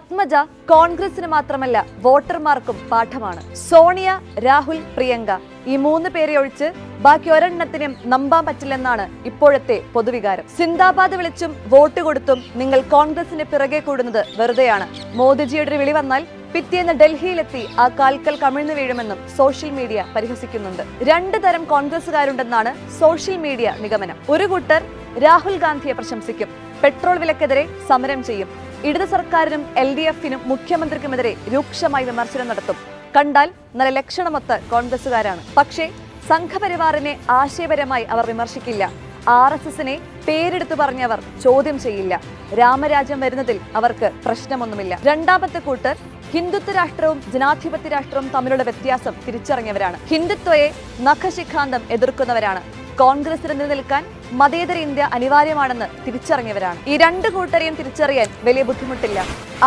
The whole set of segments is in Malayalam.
പത്മജ കോൺഗ്രസിന് മാത്രമല്ല വോട്ടർമാർക്കും പാഠമാണ്. സോണിയ രാഹുൽ പ്രിയങ്ക. ഈ മൂന്ന് പേരെ ഒഴിച്ച് ബാക്കി ഒരെണ്ണത്തിനും നമ്പാൻ പറ്റില്ലെന്നാണ് ഇപ്പോഴത്തെ പൊതുവികാരം. സിന്ദാബാദ് വിളിച്ചും വോട്ട് കൊടുത്തും നിങ്ങൾ കോൺഗ്രസിന് പിറകെ കൂടുന്നത് വെറുതെയാണ്. മോദിജിയുടെ വിളി വന്നാൽ പിറ്റേന്ന് ഡൽഹിയിലെത്തി ആ കാൽക്കൽ കമിഴ്ന്നു വീഴുമെന്നും സോഷ്യൽ മീഡിയ പരിഹസിക്കുന്നുണ്ട്. രണ്ട് തരം കോൺഗ്രസുകാരുണ്ടെന്നാണ് സോഷ്യൽ മീഡിയ നിഗമനം. ഒരു കൂട്ടർ രാഹുൽ ഗാന്ധിയെ പ്രശംസിക്കും. പെട്രോൾ വിലക്കെതിരെ സമരം ചെയ്യും. ഇടത് സർക്കാരിനും എൽ ഡി എഫിനും മുഖ്യമന്ത്രിക്കുമെതിരെ രൂക്ഷമായി വിമർശനം നടത്തും. കണ്ടാൽ നല്ല ലക്ഷണമൊത്ത കോൺഗ്രസുകാരാണ് പക്ഷേ സംഘപരിവാറിനെ ആശയപരമായി അവർ വിമർശിക്കില്ല. ആർ എസ് എസിനെ പേരെടുത്തു പറഞ്ഞവർ ചോദ്യം ചെയ്യില്ല. രാമരാജ്യം വരുന്നതിൽ അവർക്ക് പ്രശ്നമൊന്നുമില്ല. രണ്ടാമത്തെ കൂട്ടർ ഹിന്ദുത്വ രാഷ്ട്രവും ജനാധിപത്യ രാഷ്ട്രവും തമ്മിലുള്ള വ്യത്യാസം തിരിച്ചറിഞ്ഞവരാണ്. ഹിന്ദുത്വയെ നഖശിഖാന്തം എതിർക്കുന്നവരാണ്. കോൺഗ്രസിന് നിലനിൽക്കാൻ മതേതര ഇന്ത്യ അനിവാര്യമാണെന്ന് തിരിച്ചറിഞ്ഞവരാണ്. ഈ രണ്ട് കൂട്ടരെയും തിരിച്ചറിയാൻ വലിയ ബുദ്ധിമുട്ടില്ല.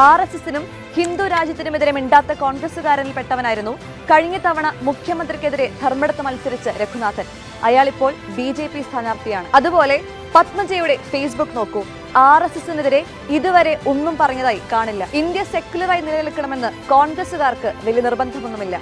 ആർ എസ് എസിനും ഹിന്ദു രാജ്യത്തിനുമെതിരെ മിണ്ടാത്ത കോൺഗ്രസുകാരനിൽ പെട്ടവനായിരുന്നു കഴിഞ്ഞ തവണ മുഖ്യമന്ത്രിക്കെതിരെ ധർമ്മടത്ത് മത്സരിച്ച രഘുനാഥൻ. അയാളിപ്പോൾ ബി ജെ പി സ്ഥാനാർത്ഥിയാണ്. അതുപോലെ പത്മജയുടെ ഫേസ്ബുക്ക് നോക്കൂ. ആർ എസ് എസിനെതിരെ ഇതുവരെ ഒന്നും പറഞ്ഞതായി കാണില്ല. ഇന്ത്യ സെക്യുലറായി നിലനിൽക്കണമെന്ന് കോൺഗ്രസുകാർക്ക് വലിയ നിർബന്ധമൊന്നുമില്ല.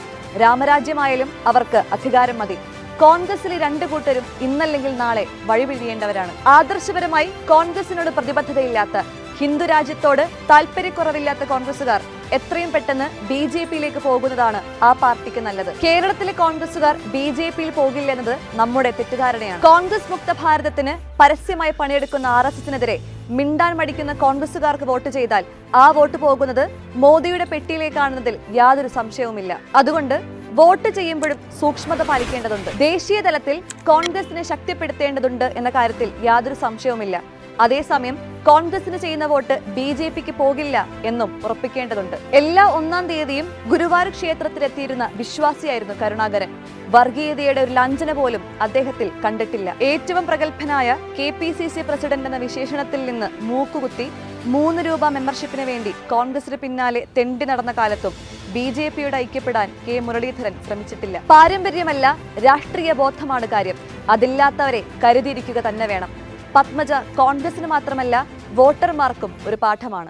രാമരാജ്യമായാലും അവർക്ക് അധികാരം മതി. കോൺഗ്രസിലെ രണ്ടു കൂട്ടരും ഇന്നല്ലെങ്കിൽ നാളെ വഴിപിഴിയേണ്ടവരാണ്. ആദർശപരമായി കോൺഗ്രസിനോട് പ്രതിബദ്ധതയില്ലാത്ത ഹിന്ദു രാജ്യത്തോട് താല്പര്യക്കുറവില്ലാത്ത കോൺഗ്രസുകാർ എത്രയും പെട്ടെന്ന് ബി ജെ പിയിലേക്ക് പോകുന്നതാണ് ആ പാർട്ടിക്ക് നല്ലത്. കേരളത്തിലെ കോൺഗ്രസുകാർ ബി ജെ പിയിൽ പോകില്ലെന്നത് നമ്മുടെ തെറ്റിദ്ധാരണയാണ്. കോൺഗ്രസ് മുക്ത ഭാരതത്തിന് പരസ്യമായി പണിയെടുക്കുന്ന ആർ എസ് എസിനെതിരെ മിണ്ടാൻ മടിക്കുന്ന കോൺഗ്രസുകാർക്ക് വോട്ട് ചെയ്താൽ ആ വോട്ട് പോകുന്നത് മോദിയുടെ പെട്ടിയിലേക്കാണെന്നതിൽ യാതൊരു സംശയവുമില്ല. അതുകൊണ്ട് വോട്ട് ചെയ്യുമ്പോഴും സൂക്ഷ്മത പാലിക്കേണ്ടതുണ്ട്. ദേശീയ തലത്തിൽ കോൺഗ്രസിനെ ശക്തിപ്പെടുത്തേണ്ടതുണ്ട് എന്ന കാര്യത്തിൽ യാതൊരു സംശയവുമില്ല. അതേസമയം കോൺഗ്രസിന് ചെയ്യുന്ന വോട്ട് ബി ജെ പിക്ക് പോകില്ല എന്നും ഉറപ്പിക്കേണ്ടതുണ്ട്. എല്ലാ ഒന്നാം തീയതിയും ഗുരുവായൂർ ക്ഷേത്രത്തിലെത്തിയിരുന്ന വിശ്വാസിയായിരുന്നു കരുണാകരൻ. വർഗീയതയുടെ ഒരു ലഞ്ചന പോലും അദ്ദേഹത്തിൽ കണ്ടിട്ടില്ല. ഏറ്റവും പ്രഗത്ഭനായ K P C C president എന്ന വിശേഷണത്തിൽ നിന്ന് മൂക്കുകുത്തി മൂന്ന് രൂപ മെമ്പർഷിപ്പിന് വേണ്ടി കോൺഗ്രസിന് പിന്നാലെ തെണ്ടി നടന്ന കാലത്തും ബി ജെ പിയുടെ ഐക്യപ്പെടാൻ കെ മുരളീധരൻ ശ്രമിച്ചിട്ടില്ല. പാരമ്പര്യമല്ല രാഷ്ട്രീയ ബോധമാണ് കാര്യം. അതില്ലാത്തവരെ കരുതിയിരിക്കുക തന്നെ വേണം. പത്മജ കോൺഗ്രസിന് മാത്രമല്ല വോട്ടർമാർക്കും ഒരു പാഠമാണ്.